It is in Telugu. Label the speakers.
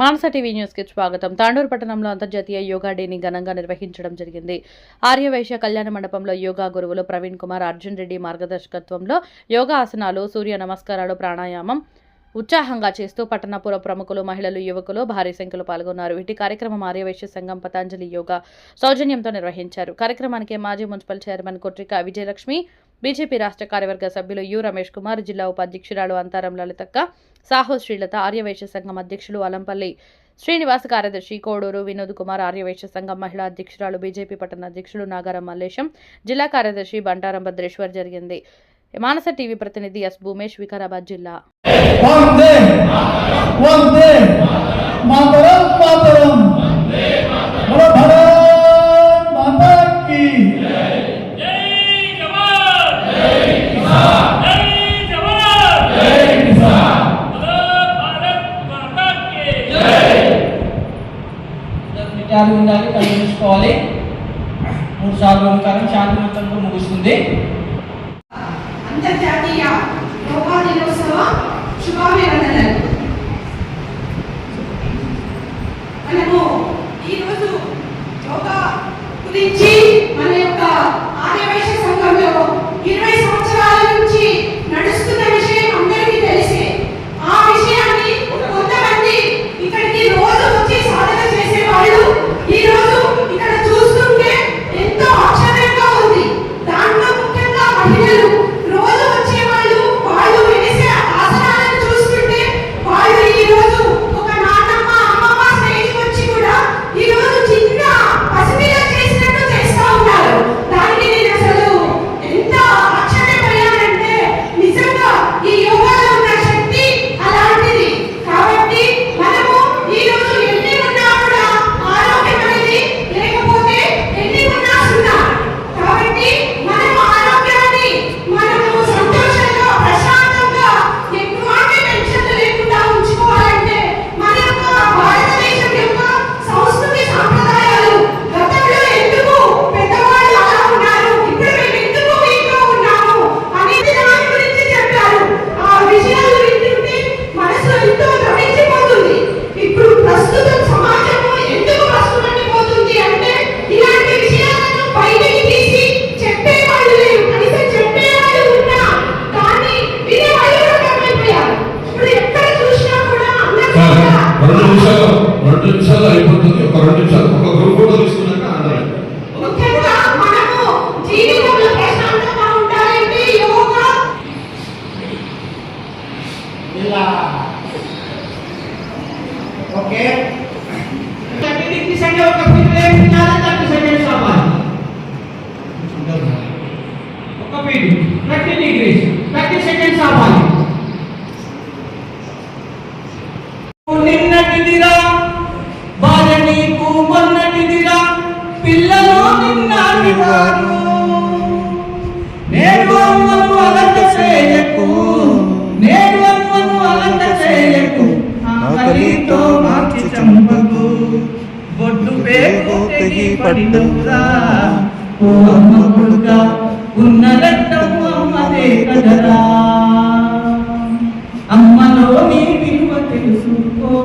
Speaker 1: మానస టీవీ న్యూస్కి స్వాగతం. తాండూరు పట్టణంలో అంతర్జాతీయ యోగా డేని ఘనంగా నిర్వహించడం జరిగింది. ఆర్యవైశ్య కళ్యాణ మండపంలో యోగా గురువులు ప్రవీణ్ కుమార్ అర్జున్ రెడ్డి మార్గదర్శకత్వంలో యోగా ఆసనాలు సూర్య నమస్కారాలు ప్రాణాయామం ఉత్సాహంగా చేస్తూ పట్టణపుర ప్రముఖులు మహిళలు యువకులు భారీ సంఖ్యలో పాల్గొన్నారు. ఇటు కార్యక్రమం ఆర్యవైశ్య సంఘం పతాంజలి యోగా సౌజన్యంతో నిర్వహించారు. కార్యక్రమానికి మాజీ municipal chairman Kotrika Vijayalakshmi BJP రాష్ట్ర కార్యవర్గ సభ్యులు యు రమేష్ కుమార్ జిల్లా ఉపాధ్యక్షురాలు అంతారం లలితక్క సాహో శ్రీలత ఆర్యవైశ్య సంఘం అధ్యక్షులు అలంపల్లి శ్రీనివాస్ కార్యదర్శి కోడూరు వినోద్ కుమార్ ఆర్యవైశ్య సంఘం మహిళా అధ్యక్షురాలు బీజేపీ పట్టణ అధ్యక్షులు నాగారం మల్లేశం జిల్లా కార్యదర్శి బంటారం భద్రేశ్వర్ జరిగింది. మానస టీవీ ప్రతినిధి ఎస్ భూమేష్ వికారాబాద్ జిల్లా.
Speaker 2: మాతరం మాతరం.
Speaker 3: నిటారు ఉండాలి కళ్ళు మూసుకోవాలి మూడు సార్లు ఓంకారం శాంతి మంత్రంతో ముగుస్తుంది.
Speaker 4: అంతర్జాతీయ యోగా దినోత్సవ శుభాభినందనలు మనము ఈరోజు యోగా గురించి మన యొక్క ఆర్యవైశ్య సంఘంలో ఇరవై
Speaker 5: Hallelujah. నిమిషాలు రెండు నిమిషాలు అయిపోతుంది. ఒక రెండు నిమిషాలు. ఒక గ్రూప్ ఫోటో తీసుకున్నాక
Speaker 3: ఇలా. ఓకే. పిల్లలు నిన్నటి వారు నేడు అమ్మను అలంట చేయకు. నేడు అమ్మను అలంట చేయకు. ఆకలితో మార్చి చంపకు. బొడ్డు పేరు తెగి పడినవురా ఓ అమ్మ కొడుకా ఉన్న రక్తం అమ్మదే కదరా.